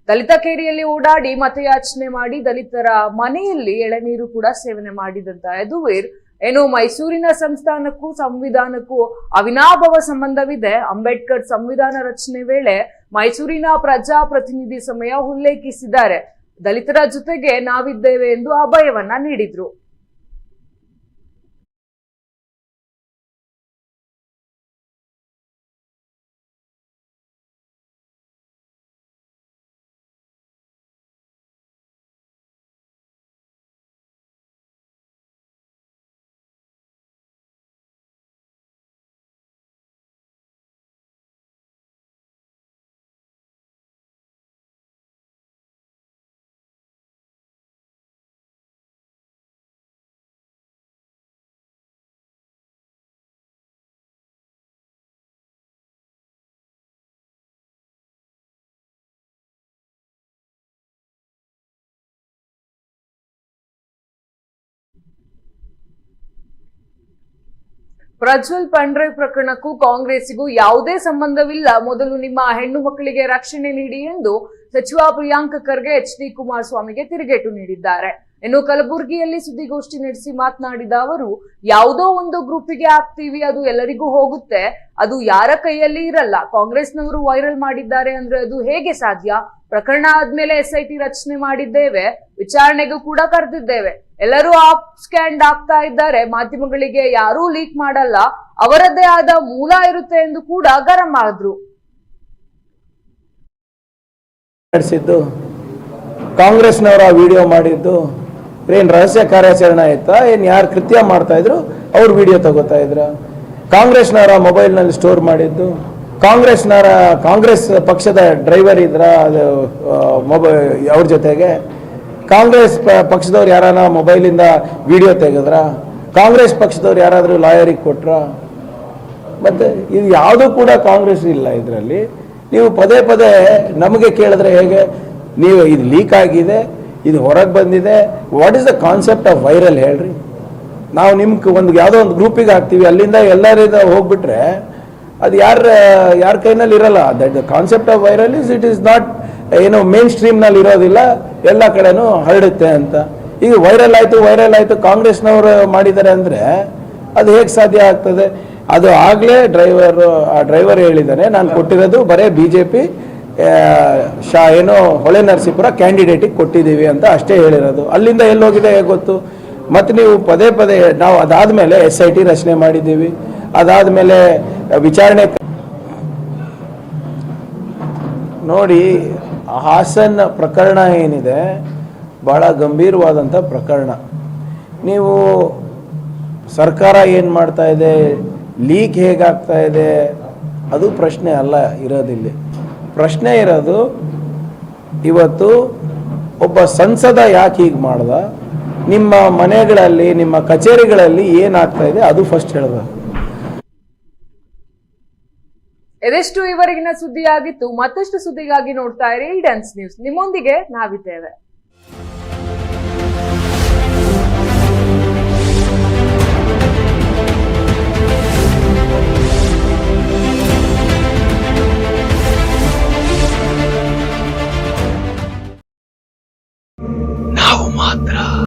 ದಲಿತ ಕೇರಿಯಲ್ಲಿ ಓಡಾಡಿ ಮತಯಾಚನೆ ಮಾಡಿ ದಲಿತರ ಮನೆಯಲ್ಲಿ ಎಳೆನೀರು ಕೂಡ ಸೇವನೆ ಮಾಡಿದಂತ ಯದುವೀರ್. ಏನು, ಮೈಸೂರಿನ ಸಂಸ್ಥಾನಕ್ಕೂ ಸಂವಿಧಾನಕ್ಕೂ ಅವಿನಾಭಾವ ಸಂಬಂಧವಿದೆ. ಅಂಬೇಡ್ಕರ್ ಸಂವಿಧಾನ ರಚನೆ ವೇಳೆ ಮೈಸೂರಿನ ಪ್ರಜಾಪ್ರತಿನಿಧಿ ಸಮಯ ಉಲ್ಲೇಖಿಸಿದ್ದಾರೆ. ದಲಿತರ ಜೊತೆಗೆ ನಾವಿದ್ದೇವೆ ಎಂದು ಅಭಯವನ್ನ ನೀಡಿದ್ರು. ಪ್ರಜ್ವಲ್ ಪಂಡ್ರೆ ಪ್ರಕರಣಕ್ಕೂ ಕಾಂಗ್ರೆಸ್ಸಿಗೂ ಯಾವುದೇ ಸಂಬಂಧವಿಲ್ಲ. ಮೊದಲು ನಿಮ್ಮ ಹೆಣ್ಣು ಮಕ್ಕಳಿಗೆ ರಕ್ಷಣೆ ನೀಡಿ ಎಂದು ಸಚಿವ ಪ್ರಿಯಾಂಕ್ ಖರ್ಗೆ ಎಚ್ ಡಿ ಕುಮಾರಸ್ವಾಮಿಗೆ ತಿರುಗೇಟು ನೀಡಿದ್ದಾರೆ. ಇನ್ನು ಕಲಬುರಗಿಯಲ್ಲಿ ಸುದ್ದಿಗೋಷ್ಠಿ ನಡೆಸಿ ಮಾತನಾಡಿದ ಅವರು, ಯಾವುದೋ ಒಂದು ಗ್ರೂಪಿಗೆ ಹಾಕ್ತೀವಿ, ಅದು ಎಲ್ಲರಿಗೂ ಹೋಗುತ್ತೆ. ಅದು ಯಾರ ಕೈಯಲ್ಲಿ ಇರಲ್ಲ. ಕಾಂಗ್ರೆಸ್ನವರು ವೈರಲ್ ಮಾಡಿದ್ದಾರೆ ಅಂದ್ರೆ ಅದು ಹೇಗೆ ಸಾಧ್ಯ? ಪ್ರಕರಣ ಆದ್ಮೇಲೆ ಎಸ್ ಐ ಟಿ ರಚನೆ ಮಾಡಿದ್ದೇವೆ, ವಿಚಾರಣೆಗೂ ಕೂಡ ಕರೆದಿದ್ದೇವೆ. ಎಲ್ಲರೂ ಆಪ್ ಸ್ಕ್ಯಾಂಡ್ ಆಗ್ತಾ ಇದ್ದಾರೆ, ಮಾಧ್ಯಮಗಳಿಗೆ ಯಾರೂ ಲೀಕ್ ಮಾಡಲ್ಲ. ಅವರದ್ದೇ ಆದ ಮೂಲ ಇರುತ್ತೆ ಎಂದು ಕೂಡ ಗರಂ ಆದ್ರು. ಕಾಂಗ್ರೆಸ್ನವರ ವಿಡಿಯೋ ಮಾಡಿದ್ದು ಏನು ರಹಸ್ಯ ಕಾರ್ಯಾಚರಣೆ ಆಯ್ತಾ? ಏನು ಯಾರು ಕೃತ್ಯ ಮಾಡ್ತಾ ಇದ್ರು? ಅವ್ರು ವಿಡಿಯೋ ತಗೋತಾ ಇದ್ರ. ಕಾಂಗ್ರೆಸ್ನವರ ಮೊಬೈಲ್ನಲ್ಲಿ ಸ್ಟೋರ್ ಮಾಡಿದ್ದು. ಕಾಂಗ್ರೆಸ್ನವರ, ಕಾಂಗ್ರೆಸ್ ಪಕ್ಷದ ಡ್ರೈವರ್ ಇದ್ರ, ಅದು ಮೊಬೈಲ್ ಅವ್ರ ಜೊತೆಗೆ. ಕಾಂಗ್ರೆಸ್ ಪಕ್ಷದವ್ರು ಯಾರಾನ ಮೊಬೈಲಿಂದ ವಿಡಿಯೋ ತೆಗೆದ್ರ? ಕಾಂಗ್ರೆಸ್ ಪಕ್ಷದವ್ರು ಯಾರಾದರೂ ಲಾಯರಿಗೆ ಕೊಟ್ರ? ಮತ್ತೆ ಇದು ಯಾವುದೂ ಕೂಡ ಕಾಂಗ್ರೆಸ್ ಇಲ್ಲ ಇದರಲ್ಲಿ. ನೀವು ಪದೇ ಪದೇ ನಮಗೆ ಕೇಳಿದ್ರೆ ಹೇಗೆ? ನೀವು, ಇದು ಲೀಕ್ ಆಗಿದೆ. ಇದು ಹೊರಗೆ ಬಂದಿದೆ. What is the concept of viral ಹೇಳ್ರಿ? ನಾವು ನಿಮ್ಗೆ ಒಂದು ಯಾವುದೋ ಒಂದು ಗ್ರೂಪಿಗೆ ಹಾಕ್ತೀವಿ, ಅಲ್ಲಿಂದ ಎಲ್ಲರಿಂದ ಹೋಗ್ಬಿಟ್ರೆ ಅದು ಯಾರ ಯಾರ ಕೈನಲ್ಲಿ ಇರಲ್ಲ. That the concept of viral is it is not ಏನು ಮೇನ್ ಸ್ಟ್ರೀಮ್ನಲ್ಲಿ ಇರೋದಿಲ್ಲ, ಎಲ್ಲ ಕಡೆನೂ ಹರಡುತ್ತೆ ಅಂತ. ಈಗ ವೈರಲ್ ಆಯಿತು ವೈರಲ್ ಆಯಿತು, ಕಾಂಗ್ರೆಸ್ನವರು ಮಾಡಿದ್ದಾರೆ ಅಂದರೆ ಅದು ಹೇಗೆ ಸಾಧ್ಯ ಆಗ್ತದೆ? ಅದು ಆಗಲೇ ಡ್ರೈವರು ಆ ಡ್ರೈವರ್ ಹೇಳಿದ್ದಾನೆ, ನಾನು ಕೊಟ್ಟಿರೋದು ಬರೇ ಬಿ ಜೆ ಪಿ ಶಾ ಏನೋ ಹೊಳೆ ನರಸೀಪುರ ಕ್ಯಾಂಡಿಡೇಟಿಗೆ ಕೊಟ್ಟಿದ್ದೀವಿ ಅಂತ ಅಷ್ಟೇ ಹೇಳಿರೋದು. ಅಲ್ಲಿಂದ ಎಲ್ಲೋಗಿದೆ ಗೊತ್ತು? ಮತ್ತು ನೀವು ಪದೇ ಪದೇ ನಾವು ಅದಾದಮೇಲೆ ಎಸ್ ಐ ಟಿ ರಚನೆ ಮಾಡಿದ್ದೀವಿ. ಅದಾದ ಮೇಲೆ ವಿಚಾರಣೆ ನೋಡಿ, ಹಾಸನ್ ಪ್ರಕರಣ ಏನಿದೆ ಭಾಳ ಗಂಭೀರವಾದಂಥ ಪ್ರಕರಣ. ನೀವು ಸರ್ಕಾರ ಏನು ಮಾಡ್ತಾ ಇದೆ? ಲೀಕ್ ಹೇಗಾಗ್ತಾ ಇದೆ? ಅದು ಪ್ರಶ್ನೆ ಅಲ್ಲ, ಇರೋದಿಲ್ಲಿ. ಪ್ರಶ್ನೆ ಇರೋದು, ಇವತ್ತು ಒಬ್ಬ ಸಂಸದ ಯಾಕೆ ಹೀಗೆ ಮಾಡ್ದ? ನಿಮ್ಮ ಮನೆಗಳಲ್ಲಿ, ನಿಮ್ಮ ಕಚೇರಿಗಳಲ್ಲಿ ಏನಾಗ್ತಾ ಇದೆ? ಅದು ಫಸ್ಟ್ ಹೇಳ್ಬೇಕು ಇದೆಷ್ಟು ಇವರೆಗಿನ ಸುದ್ದಿಯಾಗಿತ್ತು ಮತ್ತಷ್ಟು ಸುದ್ದಿಗಾಗಿ ನೋಡ್ತಾ ಇರಿ ಡ್ಯಾನ್ಸ್ ನ್ಯೂಸ್ ನಿಮ್ಮೊಂದಿಗೆ ನಾವಿದ್ದೇವೆ.